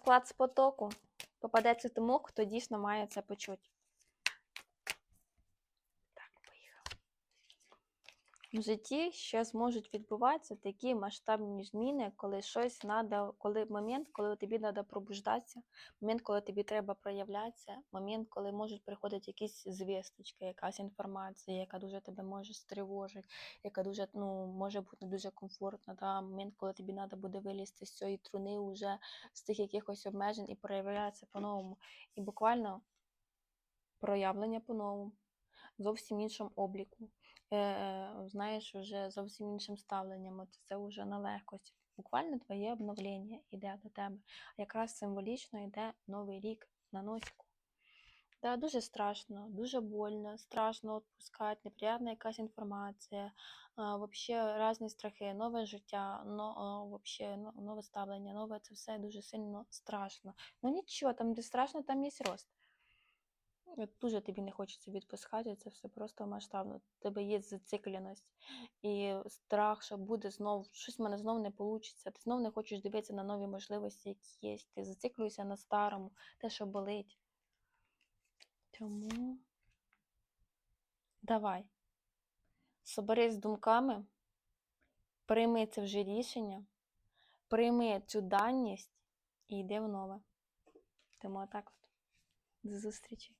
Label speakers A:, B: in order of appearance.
A: Розклад з потоку попадеться тому, хто дійсно має це почути. В житті ще зможуть відбуватися такі масштабні зміни, коли щось надо, коли момент, коли тобі треба пробуждатися, момент, коли тобі треба проявлятися, момент, коли можуть приходити якісь звісточки, якась інформація, яка дуже тебе може стривожити, яка дуже ну, може бути дуже комфортна. Да? Момент, коли тобі треба буде вилізти з цієї труни вже з тих якихось обмежень і проявлятися по-новому. І буквально проявлення по-новому, зовсім іншому обліку. Е, знаєш, вже зовсім іншим ставленням. Це вже на легкості. Буквально твоє обновлення йде до тебе. А якраз символічно йде новий рік на носіку. Да, дуже страшно, дуже больно, страшно відпускати, неприємна якась інформація, а, вообще різні страхи, нове життя, но, а, вообще, нове ставлення, нове це все дуже сильно страшно. Ну нічого, там, де страшно, там є рост. От Дуже тобі не хочеться відпускати, це все просто масштабно. У тебе є зацикленість і страх, що буде знов, щось в мене знов не вийде. Ти знов не хочеш дивитися на нові можливості, які є. Ти зациклюєшся на старому, те, що болить. Тому давай. Соберись з думками, прийми це вже рішення, прийми цю даність і йди в нове. Тому отак от. До зустрічі.